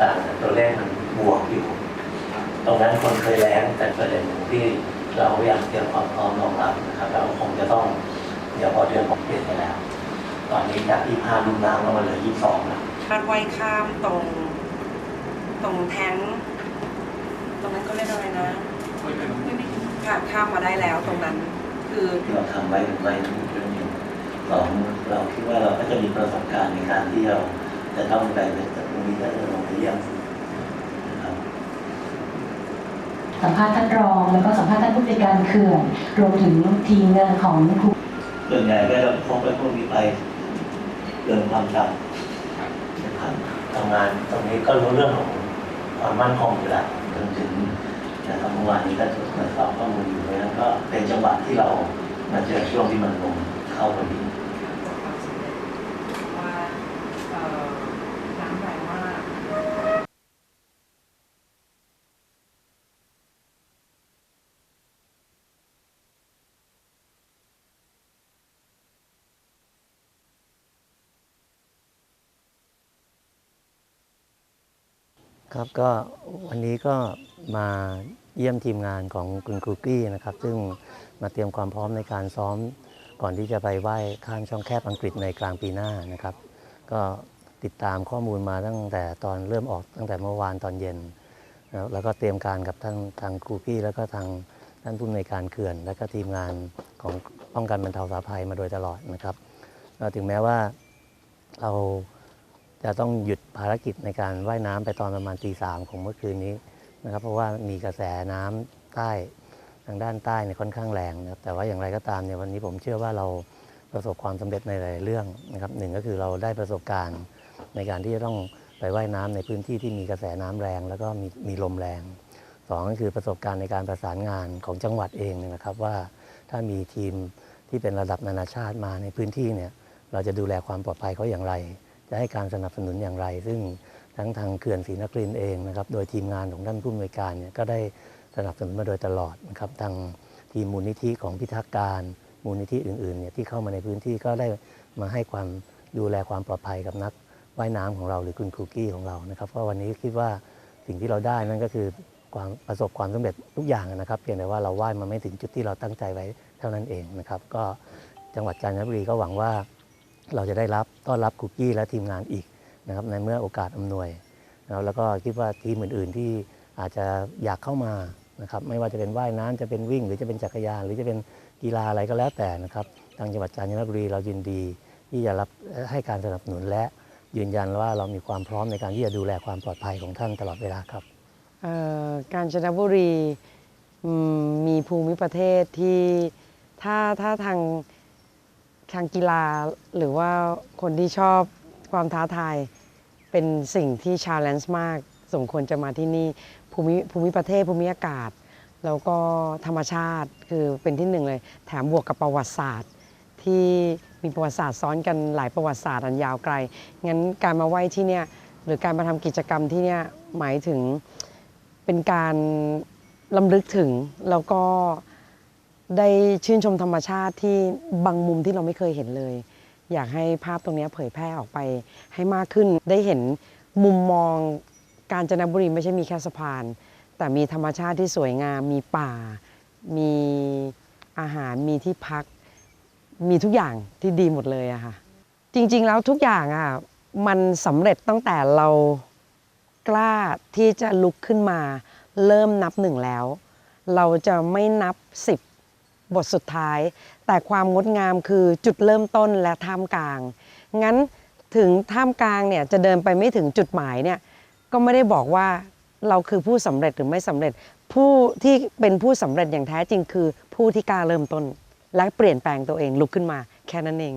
ต่างๆตัวเลขมันบวกอยู่ ตรงนั้นคนเคยแรงแต่ประเด็นหนึ่งที่เราอยากเตรียมความพร้อมรองรับนะครับเราคงจะต้องเดี๋ยวพอเดือนของเปลี่ยนไปแล้ว ตอนนี้จาก25ลุมน้ำแล้วมาเหลือ22แล้วคาดว่ายข้ามตรง ตรงแท้งตรงนั้นเขาเรียกอะไรนะค่ะข้ามมาได้แล้วตรงนั้น คือที่เราทำไว้หรือไม่นั่นเรื่องหนึ่งสองเราคิดว่าเราก็จะมีประสบการณ์ในการที่เรา จะต้องไปจากตรงนี้แล้วจะลงไปเยี่ยมนะครับสัมภาษณ์ท่านรองแล้วก็สัมภาษณ์ท่านผู้จัดการเขื่อนรวมถึงทีมงานของครูส่วนใหญ่ก็จะพบไปพวกนี้ไปเรื่องความจำนะครับทำงานตรงนี้ก็รู้เรื่องของความมั่นคงอยู่แล้วจนถึงนะครับเมื่อวานนี้ก็ตรวจสอบข้อมูลอยู่แล้วก็เป็นจังหวะที่เรามาเจอช่วงที่มันลงเข้าพอดี ว่าเอ่อน้ำแรงมาก ครับก็วันนี้ก็มาเยี่ยมทีมงานของคุณครูกี้นะครับ ซึ่งมาเตรียมความพร้อมในการซ้อม ก่อนที่จะไปไหว้ข้ามช่องแคบอังกฤษในกลางปีหน้านะครับ ก็ติดตามข้อมูลมาตั้งแต่ตอนเริ่มออกตั้งแต่เมื่อวานตอนเย็น แล้วก็เตรียมการกับทางทางครูกี้ แล้วก็ทางท่านผู้อำนวยการเขื่อน และก็ทีมงานของป้องกันบรรเทาสาภัยมาโดยตลอดนะครับถึงแม้ว่าเรา จะต้องหยุดภารกิจในการว่ายน้ำไปตอนประมาณตีสามของเมื่อคืนนี้นะครับ เพราะว่ามีกระแสน้ำใต้ทางด้านใต้เนี่ยค่อนข้างแรงนะครับแต่ว่าอย่างไรก็ตามเนี่ยวันนี้ผมเชื่อว่าเราประสบความสำเร็จในหลายเรื่องนะครับหนึ่งก็คือเราได้ประสบการณ์ในการที่จะต้องไปว่ายน้ำในพื้นที่ที่มีกระแสน้ำแรง แล้วก็มีมีลมแรงสองก็คือประสบการณ์ในการประสานงานของจังหวัดเองนะครับว่าถ้ามีทีมที่เป็นระดับนานาชาติมาในพื้นที่เนี่ยเราจะดูแลความปลอดภัยเขาอย่างไร จะให้การสนับสนุนอย่างไร ซึ่งทั้งทางเขื่อนศรีนครินเองนะครับโดยทีมงานของท่านผู้อำนวยการเนี่ยก็ได้สนับสนุนมาโดยตลอดนะครับทางทีมมูลนิธิของพิทักษ์การมูลนิธิอื่นๆเนี่ยที่เข้ามาในพื้นที่ก็ได้มาให้ความดูแลความปลอดภัยกับนักว่ายน้ำของเราหรือคุณครูกี้ของเรานะครับเพราะวันนี้คิดว่าสิ่งที่เราได้นั่นก็คือความประสบความสำเร็จทุกอย่างนะครับ เพียงแต่ว่าเราว่ายมาไม่ถึงจุดที่เราตั้งใจไว้เท่านั้นเองนะครับ ก็จังหวัดกาญจนบุรีก็หวังว่า เราจะได้รับต้อนรับคุกกี้และทีมงานอีกนะครับในเมื่อโอกาสอำนวยนะแล้วก็คิดว่าทีมอื่น ๆ ที่อาจจะอยากเข้ามานะครับไม่ว่าจะเป็นว่ายน้ำจะเป็นวิ่ง หรือจะเป็นจักรยาน หรือจะเป็นกีฬาอะไรก็แล้วแต่นะครับทางจังหวัดกาญจนบุรีเรายินดี ที่จะรับให้การสนับสนุนและยืนยันว่าเรามีความพร้อมในการที่จะดูแลความปลอดภัยของท่านตลอดเวลาครับกาญจนบุรีมีภูมิประเทศที่ถ้าถ้าทาง ทางกีฬาหรือว่าคนที่ชอบความท้าทายเป็นสิ่งที่ชาเลนจ์มาก สมควรจะมาที่นี่ภูมิภูมิประเทศภูมิอากาศ แล้วก็ธรรมชาติคือเป็นที่หนึ่งเลย แถมบวกกับประวัติศาสตร์ ที่มีประวัติศาสตร์ซ้อนกันหลายประวัติศาสตร์อันยาวไกล งั้นการมาไหว้ที่เนี่ยหรือการมาทำกิจกรรมที่เนี่ยหมายถึงเป็นการลำลึกถึงแล้วก็ ได้ชื่นชมธรรมชาติที่บางมุมที่เราไม่เคยเห็นเลย อยากให้ภาพตรงนี้เผยแพร่ออกไปให้มากขึ้น ได้เห็นมุมมองการจนบุรีไม่ใช่มีแค่สะพาน แต่มีธรรมชาติที่สวยงาม มีป่า มีอาหาร มีที่พัก มีทุกอย่างที่ดีหมดเลยอะค่ะ จริงๆแล้วทุกอย่างอะมันสำเร็จตั้งแต่เรากล้าที่จะลุกขึ้นมา เริ่มนับหนึ่งแล้ว เราจะไม่นับสิบ บทสุดท้าย แต่ความงดงามคือจุดเริ่มต้นและท่ามกลาง งั้นถึงท่ามกลางเนี่ยจะเดินไปไม่ถึงจุดหมายเนี่ยก็ไม่ได้บอกว่าเราคือผู้สำเร็จหรือไม่สำเร็จ ผู้ที่เป็นผู้สำเร็จอย่างแท้จริงคือผู้ที่กล้าเริ่มต้น และเปลี่ยนแปลงตัวเองลุกขึ้นมาแค่นั้นเอง